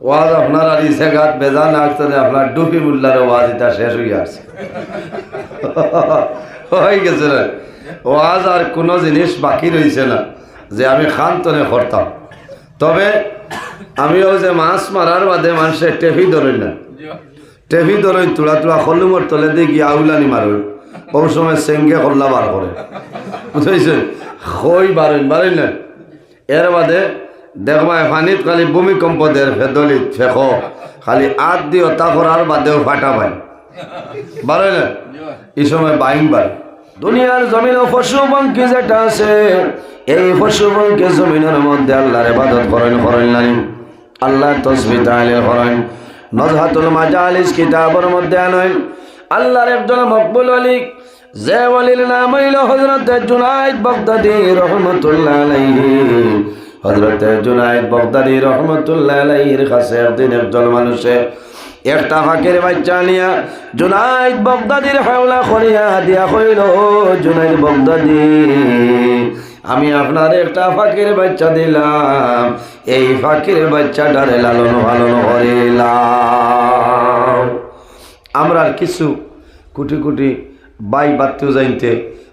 ওয়াজ আপনার আর ইসে গাত বেজান আসতে আপনার ডুফি মুল্লার ওয়াজ এটা শেষ হয়ে আসছে। হয়ে গেছে না ওয়াজ আর কোনো জিনিস বাকি রয়েছে না, যে আমি খান্তনে করতাম। তবে আমি আমিও যে মাছ মারার বাদে মানুষের টেফি ধরেন না। টেফি ধরেন তুলা তুলা হলুমর তলে দিয়ে গিয়ে আউলানি মারুন ও সময় সেঙ্গে কল্লা বার করে। বুঝেছেন? খই বারেন বারেন না। এর বাদে দেখবাই পানিত খালি ভূমিকম্প দের ফেদলিত ফেক খালি আট দিও, তারপর আর বাদেও ফাটা পায় বারে না? এই সময় বাইং। বার দুনিয়ার জমিন পশু পঙ্কি যেটা আছে, এই পশু পঙ্কি জমিনের মধ্যে আল্লাহর ইবাদত করেন করেন নাই। আল্লাহ তসবি তাহলে করেন। নজহাতুল মাজালিস কিতাবের মধ্যে আনেন। আল্লাহর একজন মকবুল আলী যে ওয়ালির নাম হইল হজরত জুনাইদ বগদাদি রহমতুল্লাহ আলাইহি। হজরত জুনাইদ বগদাদি রহমতুল্লাহ আলাইহির কাছে একদিন একজন মানুষে একটা ফাঁকের বাচ্চা নিয়া জুনাইদ বগদাদির হাওলা করিয়া দিয়া কইল জুনাইদ বগদাদি, আমি আপনার একটা ফাঁকের বাচ্চা দিলাম। এই ফাঁকের বাচ্চাটারে লালন পালন করিলাম। আমরা কিছু কুটি কুটি বাই বাত্তেও যাইতে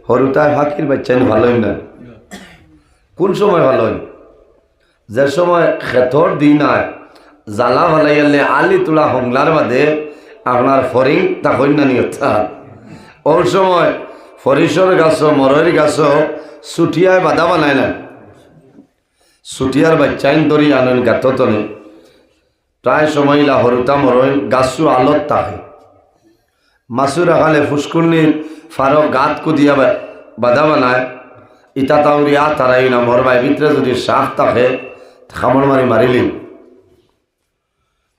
হরুতায় ফাঁকির বাচ্চা ভালো না। কোন সময় ভালো হয় যে সময় খেতর দিন আয় জ্বালা ভালাইলে আলি তোলা হংলার বাদে আপনার ফরিং তা কন্যানি অর্থাৎ ওর সময় ফরিসর গাছ মরের গাছ সুটিয়ায় বাধা বানায় না সুটিয়ার বাচ্চাইন ধরি আনেন গাততনে প্রায় সময় ইলা হরুতা মরইন গাছু আলত তাহে। মাছুর আখালে ফুসকুন্নির ফারো গাত কুদিয়া বাধা বানায়। ইটা তাউরিয়া তারাই না মরবাই ভিতরে যদি সাপ থাকে খামড় মারি মারিলিন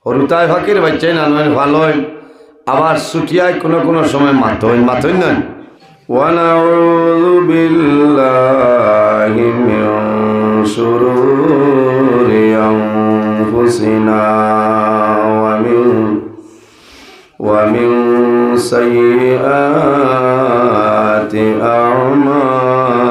হরুতায় ফাঁকির বাচ্চাই নানবেন ভালো হয় আবার ছুটিয়ায় কোনো কোনো সময় মাথইন মাথইন নয় ونعوذ بالله من شرور أنفسنا ومن ومن سيئات أعمالنا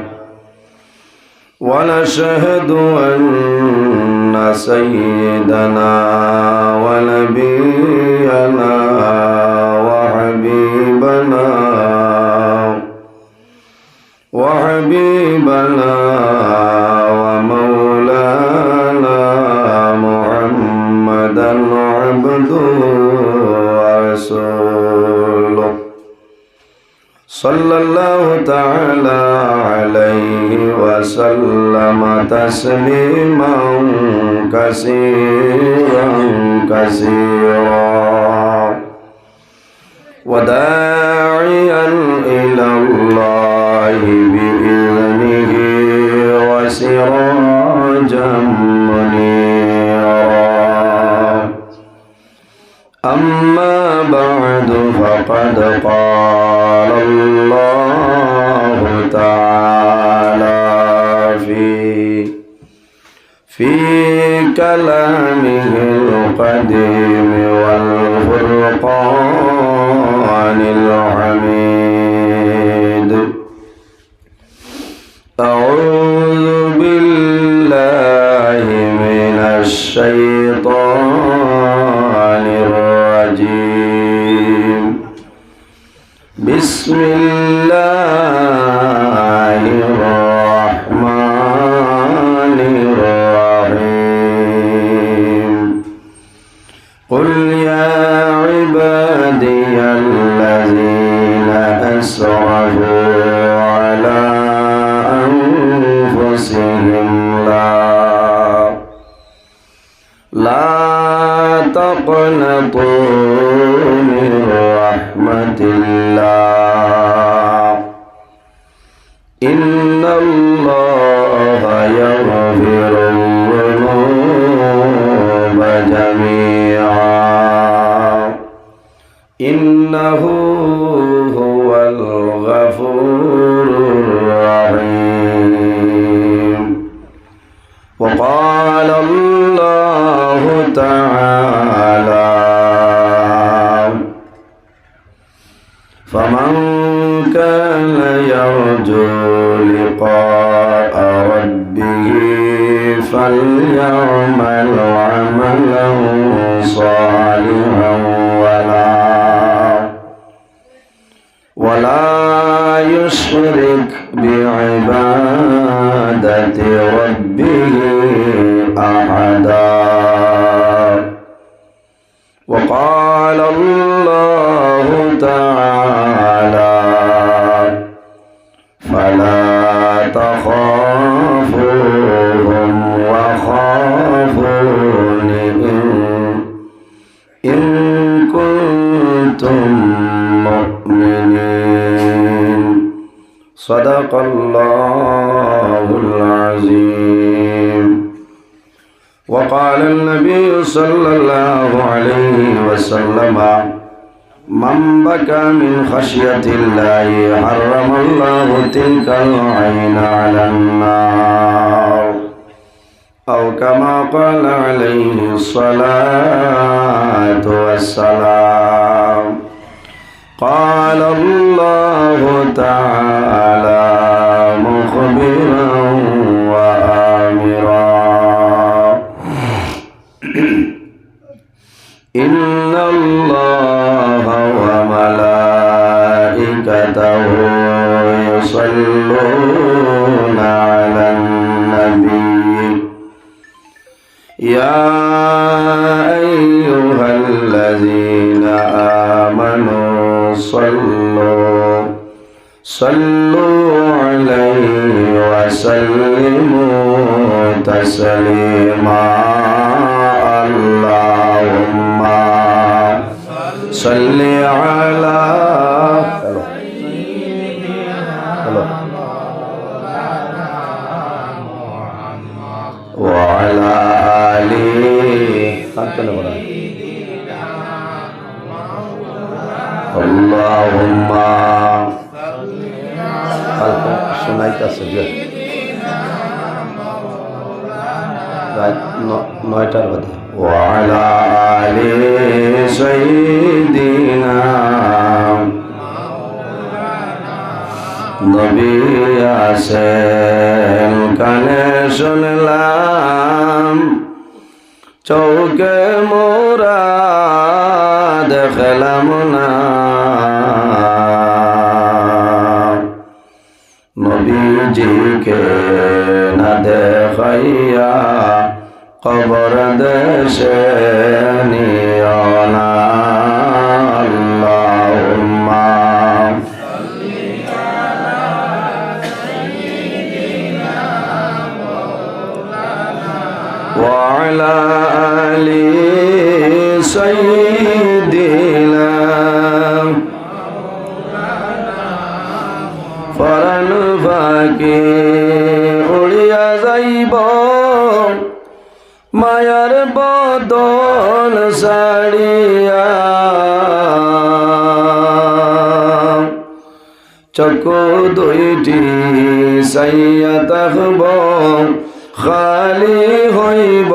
ونشهد أن سيدنا ونبينا وحبيبنا وحبيبنا صلى الله تعالى عليه وسلم تسليما كثيرا كثيرا. وداعيا إلى الله بإذنه وسراجا أما بعد فقد قال الله تعالى في في كلامه القديم والفرقان الحميد. أعوذ بالله من الشيطان بسم الله فلا تخافوهم وخافون إن إن كنتم مؤمنين. صدق الله العظيم. وقال النبي صلى الله عليه وسلم من بكى من خشية الله حرم الله تلك العين على النار. أو كما قال عليه الصلاة والسلام قال الله تعالى শোনাইতেছে যে। বাদে। ওয়ালা আলি নবী আসেন কানে শুনলাম। চৌকে মোরা দেখলাম না। নবীজিকে না দেখাইয়া কবর দেশে নিও না আল্লাহুম্মা وعلى চকু দুইটি সাইয়া তাকব খালি হইব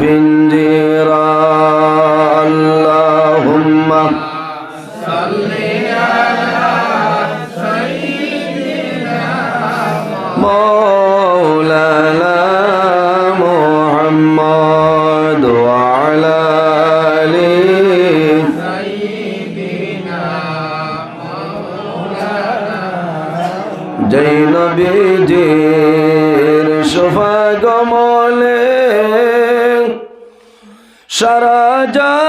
ভিঞ্জিরা সারা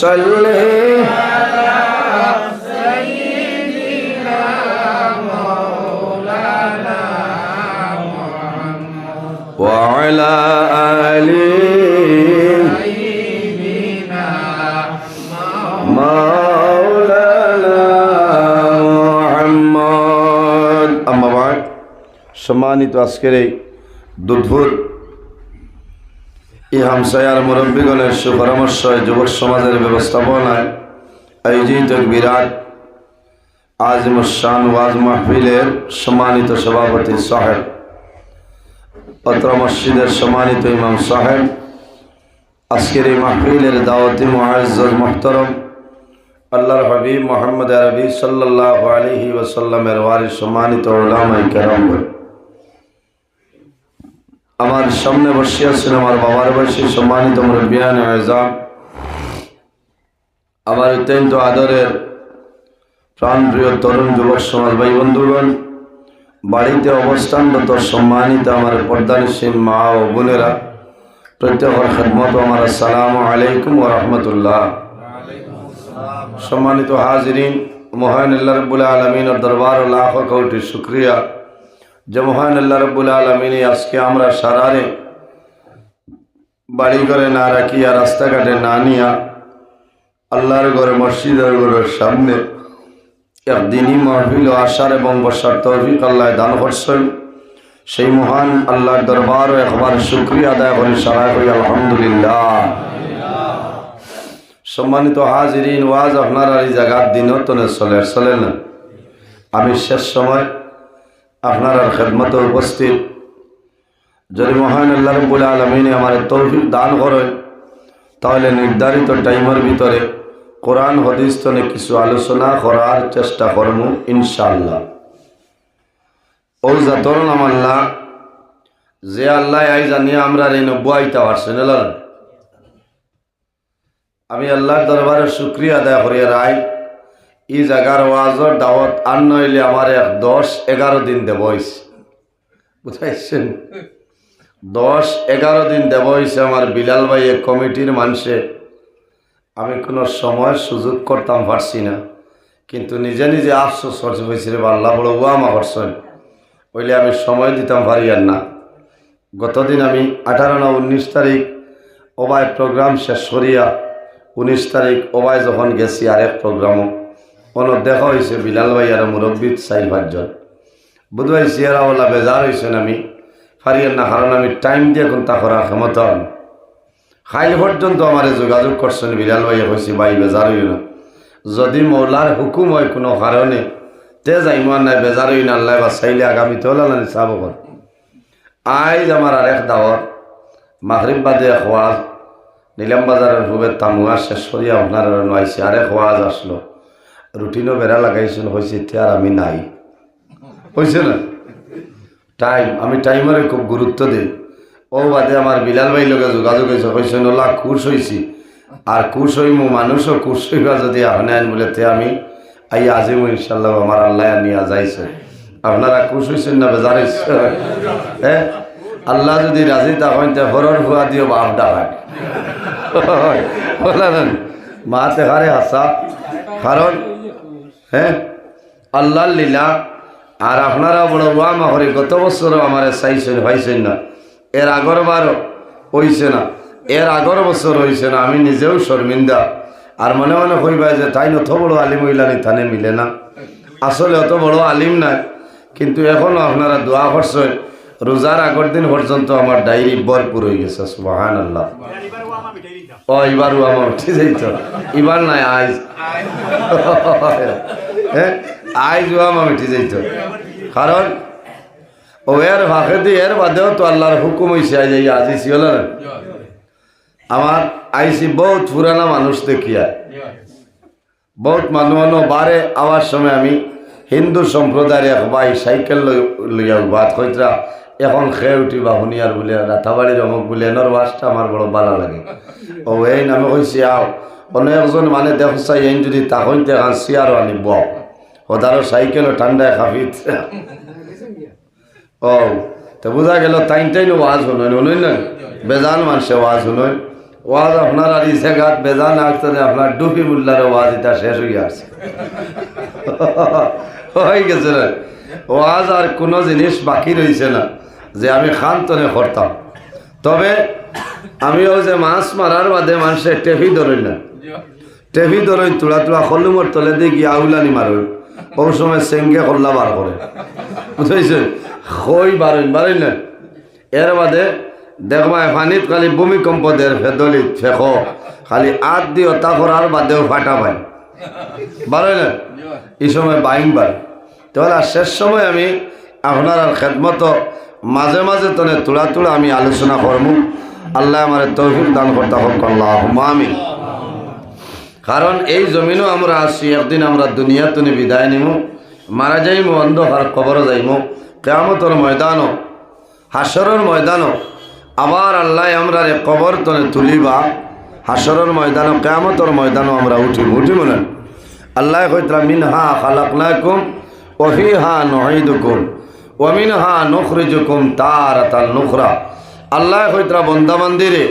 সাল্লি وعلى آله مولانا محمد أما بعد সম্মানিত আজকের এই দুধুর এই হামসায়ার মুরব্বীগণের সুপরামর্শ যুবক সমাজের ব্যবস্থাপনায় আয়োজিত বিরাট আজিমুসান ওয়াজ মাহফিলের সম্মানিত সভাপতি সাহেব অত্র মসজিদের সম্মানিত ইমাম সাহেব, আজকের এই মাহফিলের দাওয়াতি মুআজ্জাজ মুহতারম, আল্লাহর হাবিব মোহাম্মদ আরবি সাল্লাল্লাহু আলাইহি ওয়াসাল্লামের ওয়ারিস সম্মানিত উলামায়ে কেরাম আমার সামনে বসে আছেন আমার বাবার বয়সী সম্মানিত মুরব্বিয়ান আমার অত্যন্ত আদরের প্রাণপ্রিয় তরুণ যুবক সমাজ ভাই বন্ধুগণ, বাড়িতে অবস্থানরত সম্মানিত আমার পর্দানিসীন মা ও বোনেরা, প্রত্যেকের খেদমত আমার আসসালামু আলাইকুম ও রহমতুল্লাহ। সম্মানিত হাজরিন, মোহান আল্লাহ রব্বুল আলমিনের দরবার লাখ কোটি শুক্রিয়া। যে মহান আল্লাহ রব্বুল আলমিনে আজকে আমরা সারারে বাড়ি ঘরে না রাখিয়া, রাস্তাঘাটে না নিয়া, আল্লাহর ঘরে, মসজিদের ঘরের সামনে একদিনই মাহফিল ও আশার এবং বর্ষার তৌফিক আল্লাহ দান করছেন। সেই মহান আল্লাহর দরবার একবার শুক্রিয়া আদায় করি সারা করি, আলহামদুলিল্লাহ। সম্মানিত হাজিরিন, ওয়াজ আপনার আর এই জায়গার দিনও তনে চলে চলে না। আমি শেষ সময় আপনার খেদমতে উপস্থিত। যদি মহান আল্লাহ রব্বুল আলমিনে আমার তৌফিক দান করেন, তাহলে নির্ধারিত টাইমের ভিতরে কোরআন, হদিস তনে কিছু আলোচনা করার চেষ্টা করব ইনশাআল্লাহ। ও জাতর আল্লাহ। যে আল্লাহ আই জানিয়ে আমরা এই নব্বই আইতা পারছেন আমি আল্লাহর দরবারে শুক্রিয়া আদায় করি রাই ই জায়গার ওয়াজর দাওয়াত আর নইলে আমার এক দশ এগারো দিন দেব হয়েছে বুঝাইছেন? দশ এগারো দিন দেব হয়েছে আমার বিলাল ভাই এক কমিটির মানুষে আমি কোনো সময় সুযোগ করতাম পারছি না। কিন্তু নিজে নিজে আফসোস করছে হয়েছিল আল্লাহ বড় ও আমা করছেন। বলে আমি সময় দিতাম পারি আর না। গতদিন আমি আঠারো না উনিশ তারিখ ওবায় প্রোগ্রাম শেষ করিয়া উনিশ তারিখ ওবায় যখন গেছি আরেক প্রোগ্রামও। কোনো দেখা হয়েছে বিলাল ভাই আর মুরব্বী চাই পাঁচজন। বুধবাই সিয়ারাওয়ালা বেজার হয়েছেন আমি পারিয়ার না কারণ আমি টাইম দিয়ে কোন তা করার ক্ষমতা খাইল পর্যন্ত আমার যোগাযোগ করছেন বিলাল ভাইয়া কইছি ভাই বেজার হইল না যদি মৌলার হুকুম হয় কোনো কারণে তে যাইমান নাই বেজার হইন আল্লাহ বা চাইলে আগামীতে হল না চাব কর আইজ আমার আরেক দাওয়াত মাগরিব বাদে এক ওয়াজ নিলাম বাজারের হুবের তামুয়া শেষ করিয়া আপনার আইসি আরেক ওয়াজ আসলো। রুটিনও বেড়া লাগাইছেন হয়েছে আর আমি নাই। হয়েছে না? টাইম আমি টাইমের খুব গুরুত্ব দিই ও বাদে আমার বিলাল ভাই লগে যোগাযোগ হয়েছে কইছে নলা খুশ হয়েছি আর খুশ হইমু মানুষও খুশ হইবা যদি আপনি আইন বলে, তে আমি, আই আজিমু ইনশাল্লাহ আমার আল্লাহ নিয়ে যাইছে আপনারা খুশ হয়েছেন না বেজার হয়েছে হ্যাঁ আল্লাহ যদি রাজি তখন তে হরর হুয়া। দিও বাপ ডাকায় বলেন মা তেহারে হাসা কারণ হ্যাঁ? আল্লাহ লীলা। আর আপনারা বড় ওয়া মাহরে, গত বছরও আমার চাইছেন ভাইছেন না। এর আগর বারও হইছে না। এর আগর বছর হয়েছে না, আমি নিজেও শর্মিন্দা। আর মনে মনে কইবা যে তাই অত বড় আলিম হইলানি থানে মিলে না। আসলে অত বড় আলিম নাই, কিন্তু এখনও আপনারা দোয়া করছেন। রোজার আগর দিন পর্যন্ত আমার ডায়েরি ভরপুর হয়ে গেছে সুবাহান আল্লাহ ও, এবার ও আমার উঠে যাইত। এবার নাই, আজ। হ্যাঁ আজ ও আমার উঠে যাইত। কারণ, ও এর ভাষে দিয়ে, এর বাদেও তো আল্লাহর হুকুম হয়েছে আজ এই আজি ছিল না। আমার আইসি বহুত পুরানা মানুষ দেখিয়া। বহুত মানুষ মানুষ বারে আওয়ার সময় আমি হিন্দু সম্প্রদায়ের এক ভাই সাইকেল লই- লইয়া বাদ কইতরা এখন খেয়ে উঠি উঠিবা শুনিয়ার বলে রাতাবাড়ির অমুক বলে এনর ওয়াজটা আমার বড় ভালো লাগে। ও এই নামে কইছি আও অন্য একজন মানে দেখছাই এই যদি তখন দেখান সিয়ারও আনিব ওদারও সাইকেলও ঠান্ডায় খাফিত। ও তো বোঝা গেল টাইম টাইম ওয়াজ শুনুন শুনুন না বেজান মানুষে ওয়াজ শুনুন। ওয়াজ আপনার আর ইসে গাত বেজান আসতে আপনার ডুবি মুল্লার ওয়াজ এটা শেষ হয়ে আসছে হয়ে গেছে না ওয়াজ আর কোনো জিনিস বাকি রয়েছে না। যে আমি খান্তনে করতাম। তবে আমি আমিও যে মাছ মারার বাদে মানুষের টেফি ধরেন না। টেফি ধরেন তুলা তুলা হলুমর তলে দিয়ে গিয়ে আউলানি মারুন ওই সময় সেঙ্গে কল্লা বার করে। বুঝেছেন খই বারেন বারেন না। এর বাদে দেখবা পানিত খালি ভূমিকম্প দের ফেদলিত ফেক। খালি আত দিও তা করার বাদেও ফাটা পাই বারে না? এই সময় বাইং বার তাহলে শেষ সময় আমি আপনার খেদমত মাঝে মাঝে তনে তুলা তুলা আমি আলোচনা করব আল্লাহ আমার তৌফিক দান করতে হোক আল্লাহ আমি কারণ এই জমিনও আমরা আসি একদিন আমরা দুনিয়া তুনি বিদায় নিমু। মারা যাইমু, অন্ধকার কবর যাইমু। কেয়ামতর ময়দানও, হাসরের ময়দানও, আবার আল্লাহ আমরা রে কবর তনে তুলিবা। হাসরের ময়দানও, কেয়ামতর ময়দানও আমরা উঠিম উঠিব না? আল্লাহ কইতরা, মিনহা খালাকনাকুম ওফিহা নহিদুকুম ওমিনহা নখরিজুকুম তারাতান নুখরা। আল্লাহ কইতরা বন্দা মন্দিরে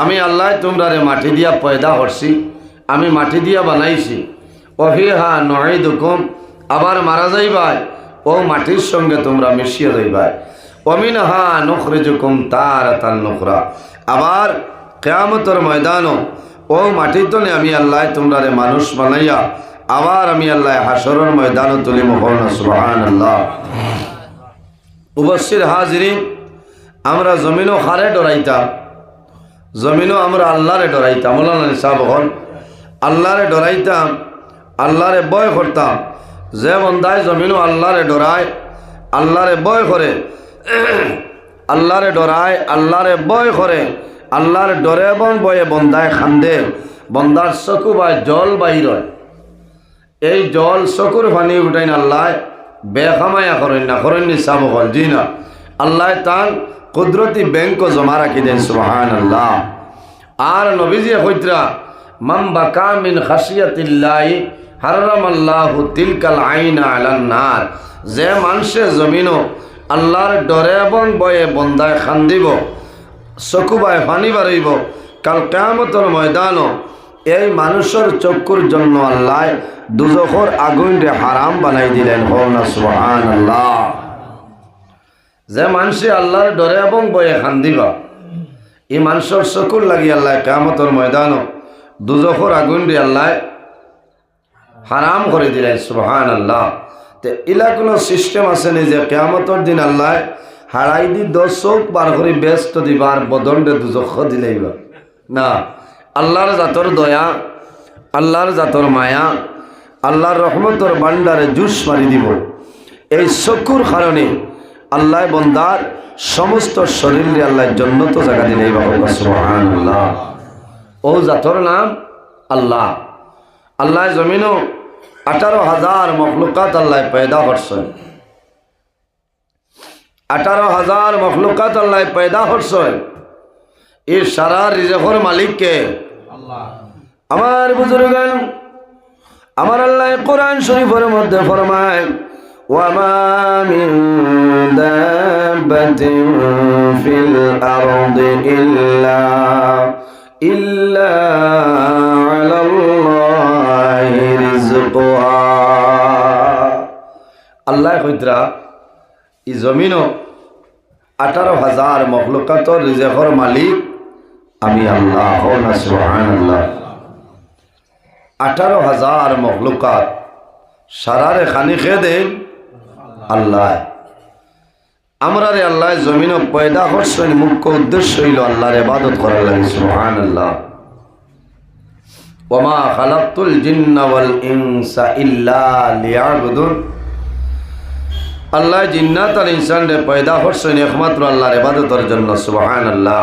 আমি আল্লাহ তোমরা রে মাটি দিয়া পয়দা করছি, আমি মাটি দিয়া বানাইছি। অহিহা নহিদুকুম আবার মারা যাইবাই, ও মাটির সঙ্গে তোমরা মিশিয়ে যাইবাই। অমিনহা নখরিজুকুম তারাতান নুখরা। আবার কেয়ামতর ময়দানও, ও মাটিতনে আমি আল্লাহ তোমরা রে মানুষ বানাইয়া, আবার আমি আল্লাহ হাসরের ময়দানও তুলি মোহন সুবহান আল্লাহ উপস্থিত হাজরিন, আমরা জমিনও হারে ডরাইতাম, জমিনও আমরা আল্লাহরে ডরাইতাম। মৌলানা সাহেব হন আল্লাহরে ডরাইতাম, আল্লাহরে বয় করতাম। যে বন্ধায় জমিনও আল্লাহরে ডরায়, আল্লাহরে বয় করে, আল্লাহরে ডরায়, আল্লাহরে বয় করে, আল্লাহর ডরে এবং বয়ে বন্ধায় খান্দে। বন্দার চকু বা জল বাহির এই জল চকুর পানি উঠাইন আল্লাহ বেখামায়া করেন না, করেন নি চাব হল জি না আল্লাহ তান কুদরতি ব্যাংক জমা রাখি দেন সুহান আল্লাহ আর নবীজি হইতরা মাম বাকা মিন খাসিয়াতিল্লাহি হারাম আল্লাহ তিলকাল আইনা আলান নার। যে মানুষে জমিনও আল্লাহর ডরে এবং বয়ে বন্দায় খান্দিব, চকুবায় পানি বাড়িব কাল কেমতর ময়দানও এই মানুষের চক্ষুর জন্য আল্লাহ দুজখর আগুন রে হারাম বানাই দিলেন। আল্লাহ যে মানুষে আল্লাহর ডরে এবং বয়ে খান্দিবা এই মানুষের চকুর লাগি আল্লাহ কেমতর ময়দানও দুজখর আগুন রে আল্লাহ হারাম করে দিলেন সুহান আল্লাহ তে ইলা কোনো সিস্টেম আছে নি যে কেয়ামতর দিন আল্লাহ হারাই দি দশক বার করে ব্যস্ত দিবার বদণ্ডে দুজখ দিলেইবা? না। আল্লাহর জাতর দয়া, আল্লাহর জাতর মায়া, আল্লাহর রহমতর বান্ডারে জুস মারি দিব। এই চকুর কারণে আল্লাহ বন্দার সমস্ত শরীরে আল্লাহ জন্নত জায়গা দিলেই বাবা সুবহান আল্লাহ ও জাতর নাম আল্লাহ। আল্লাহ জমিনও আঠারো হাজার মখলুকাত আল্লাহ পয়দা করছেন। আঠারো হাজার মখলুকাত আল্লাহ পয়দা করছেন। এই সারা রিজেকর মালিককে আমার বুজুর্গান আমার আল্লাহ কোরআন শরীফের মধ্যে ফরমায় وما من دابة في الأرض إلا إلا على الله رزقها আল্লাহ কইতরা ই জমিনও আঠারো হাজার মখলুকাতর রিজেকর মালিক আমি আল্লাহ সুহান আল্লাহ আঠারো হাজার মখলুকাত সারারে খানি খেয়ে দেন আল্লাহ। আমরা রে আল্লাহ জমিন পয়দা করছেন, মুখ্য উদ্দেশ্য হইল আল্লাহর ইবাদত করার লাগে সুবহান আল্লাহ ওমা খালাকতুল জিন্না ওয়াল ইনসা ইল্লা লিয়াবুদুন। আল্লাহ জিন্নাত আর ইনসান রে পয়দা করছেন একমাত্র আল্লাহর ইবাদতের জন্য সুবহান আল্লাহ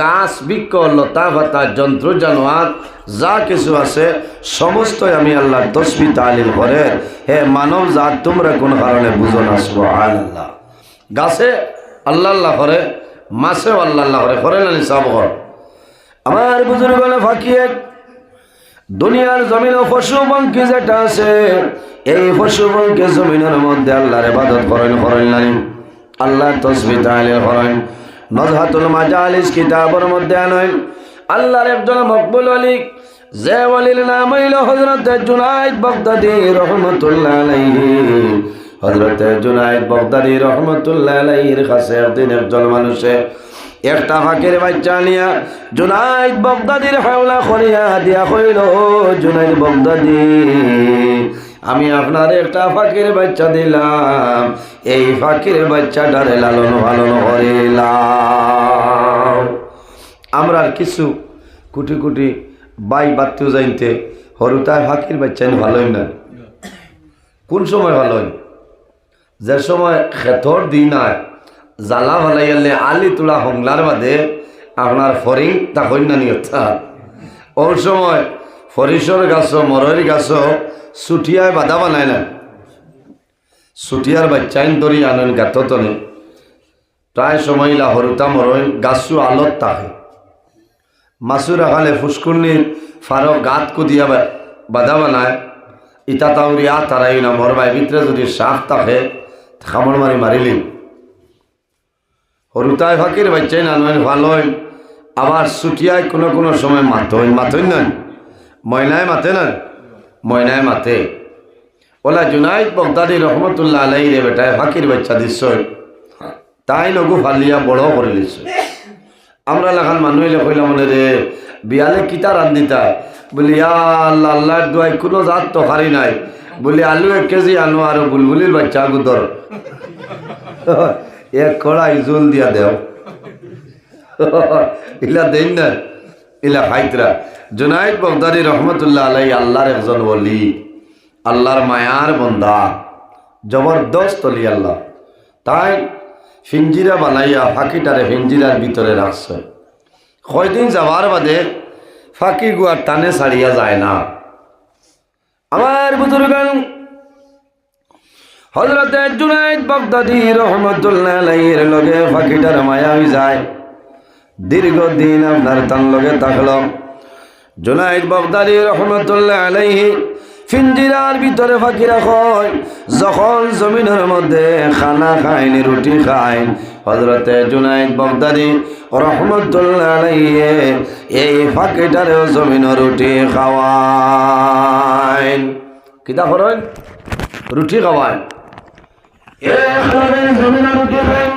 গাছ বৃক্ষ, লতা পাতা, যন্ত্র, জানোয়ার, যা কিছু আছে, সমস্তই আমি আল্লাহ তসবি তালিল করে হে মানব জাত, তোমরা কোন কারণে বুঝো না আল্লাহ গাছে আল্লাহ আল্লাহ করে, মাছেও আল্লাহ আল্লাহ করে করে না সব ঘর আমার বুজুর্গ ফাঁকিয়ে দুনিয়ার জমিন ও পশু পঙ্খী যেটা আছে, এই পশু পঙ্খী জমিনের মধ্যে আল্লাহর ইবাদত করেন করেন আল্লাহ তসবি তাহলে করেন। নজহাতুল মাজালিস কিতাবের মধ্যে আনেন আল্লাহর একজন মকবুল আলী যে ওয়ালির নাম হইল হযরত জুনাইদ বাগদাদি রহমাতুল্লাহ আলাইহি। হযরত জুনাইদ বাগদাদি রহমাতুল্লাহ আলাইহির কাছে একদিন একজন মানুষে, একটা ফাঁকের বাচ্চা নিয়া জুনাইদ বগদাদির হাওলা করিয়া দিয়া কইল জুনাইদ বগদাদি আমি আপনার একটা ফাঁকির বাচ্চা দিলাম। এই ফাঁকির বাচ্চাটারে লালন পালন করিলাম। আমরা আর কিছু কোটি কোটি বাই বাত্তিও যাইতে হরুতায় ফাঁকির বাচ্চা ভালোই না। কোন সময় ভালোই যে সময় খেতর দিন আয়, জ্বালা ভালাইলে আলি তোলা হংলার বাদে আপনার ফরিং তা কন্যা নিয়তা। ওর সময় ফরিসর গাছ মরয়ের গাছ সুটিয়ায় বাধা বানায় না সুটিয়ার বাচ্চাইন ধরি আনেন গাততনে প্রায় সময় লাহরুতা মরইন গাছু আলত তাহে। মাছু রাখালে ফুসকুন্নির ফারো গাত কুদিয়া বাধা বানায় ইটা তাউরিয়া তারাই না মরবাই ভিতরে যদি সাপ থাকে খামড় মারি মারিলিন হরুতায় ফাঁকির বাচ্চাই নানুয়েন ভালোই আবার ছুটিয়ায় কোনো কোনো সময় মাথইন মাথইন নয় ময়নায় মাথে না ময়নায় মাথে ওলা জুনাইদ বগদাদি রহমতুল্লাহ আলাই রে বেটায় ফাঁকির বাচ্চা দিচ্ছ তাই লগু ফালিয়া বড় করে দিচ্ছ আমরা লাখান মানুষ কইলাম মনে রে, বিয়ালে কিতা রান্ধিতা বলি আল্লাহ আল্লাহর দোয়াই কোনো জাত তো হারি নাই। বলি, আলু এক কেজি আনো আর বুলবুলির বাচ্চা গুদর এক কড়াই জল দিয়া দেও। ইলা দেন না ইলা খাইতরা জুনাইদ বগদারি রহমতুল্লাহ আলাই আল্লাহর একজন বলি আল্লাহর মায়ার বন্দা, জবরদস্ত অলি আল্লাহ। তাই ফিঞ্জিরা বানাইয়া ফাঁকিটারে ফিঞ্জিরার ভিতরে রাখছে। কয়দিন যাওয়ার বাদে ফাঁকি গুয়ার টানে ছাড়িয়া যায় না। আমার বুজুর্গান হজরতে জুনাইদ বাগদাদি রহমতুল্লাহ আলাইহির লগে ফাঁকিটার মায়া হয়ে যায়। দীর্ঘদিন আপনার তার লগে থাকল। জুনাইদ বাগদাদি রহমতুল্লাহ আলাইহি ফিঞ্জিরার ভিতরে ফাঁকি রাখয়, যখন জমিনের মধ্যে খানা খায়নি রুটি খায় হজরতে জুনাইদ বাগদাদি রহমতুল্লাহ আলাইহি এই ফাঁকিটারেও জমিন রুটি খাওয়ায়। কিতা করেন? রুটি খাওয়ায়। এক জমিন রুটি খায়।